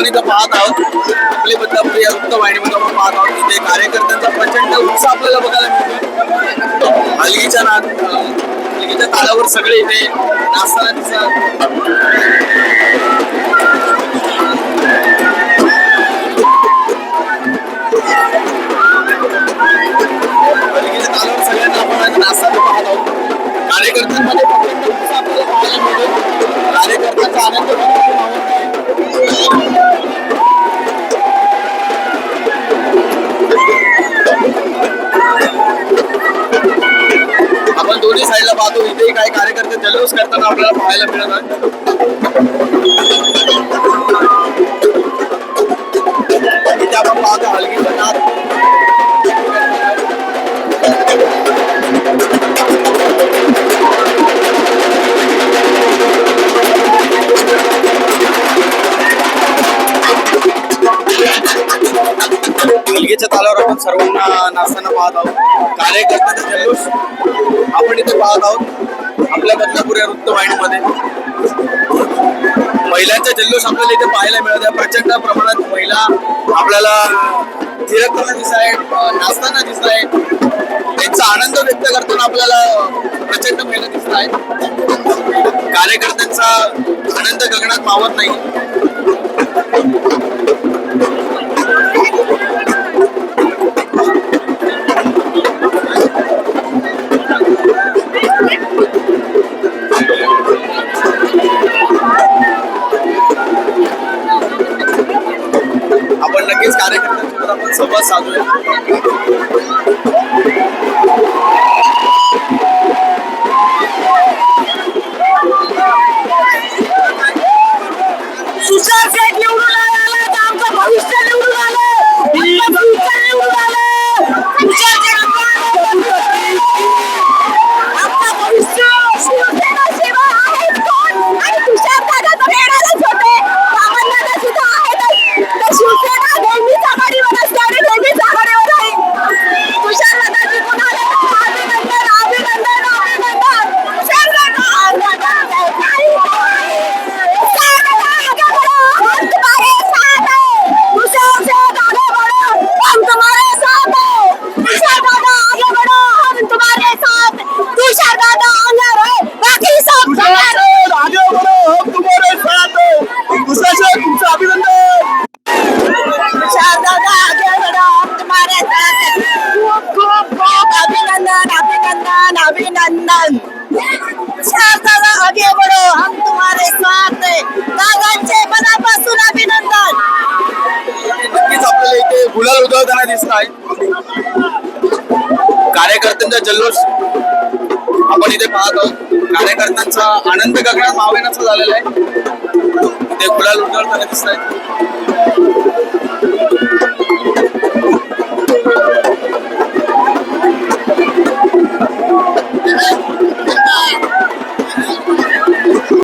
आपण इथं पाहत आहोत. आपले बदलापूर या वृत्त वाहिनीमध्ये आपण पाहत आहोत. इथे कार्यकर्त्यांचा प्रचंड उत्साह आपल्याला बघायला मिळतो हलगीच्या नाद हलगीच्या तालावर सगळे इथे नाचताना दिसतात. आपण दोन्ही साईडला पाहतो. इथेही काही कार्यकर्ते जल्लोष करताना आपल्याला पाहायला मिळत आहे इथे आपण पाहतो हलगी हलगीच्या तालावर आपण सर्वांना नाचताना पाहत आहोत. कार्यकर्त्यांचा जल्लोष आपण इथे पाहत आहोत आपल्या बदलापूर या वृत्तवाहिनीमध्ये. महिलांचा जल्लोष आपल्याला इथे पाहायला मिळत आहे. प्रचंड प्रमाणात महिला आपल्याला थिरकताना दिसत आहे नाचताना दिसत आहे त्यांचा आनंद व्यक्त करताना आपल्याला प्रचंड महिला दिसत आहेत. कार्यकर्त्यांचा आनंद गगनात मावत नाही. कार्यकर्त्यांसोबत आपण संवाद साधूया. उद्भवताना दिसत आहे. कार्यकर्त्यांचा जल्लोष आपण इथे पाहत आहोत. कार्यकर्त्यांचा आनंद गगनात मावेनाचा झालेला आहे. ते गुलाल उधळताना दिसत आहे.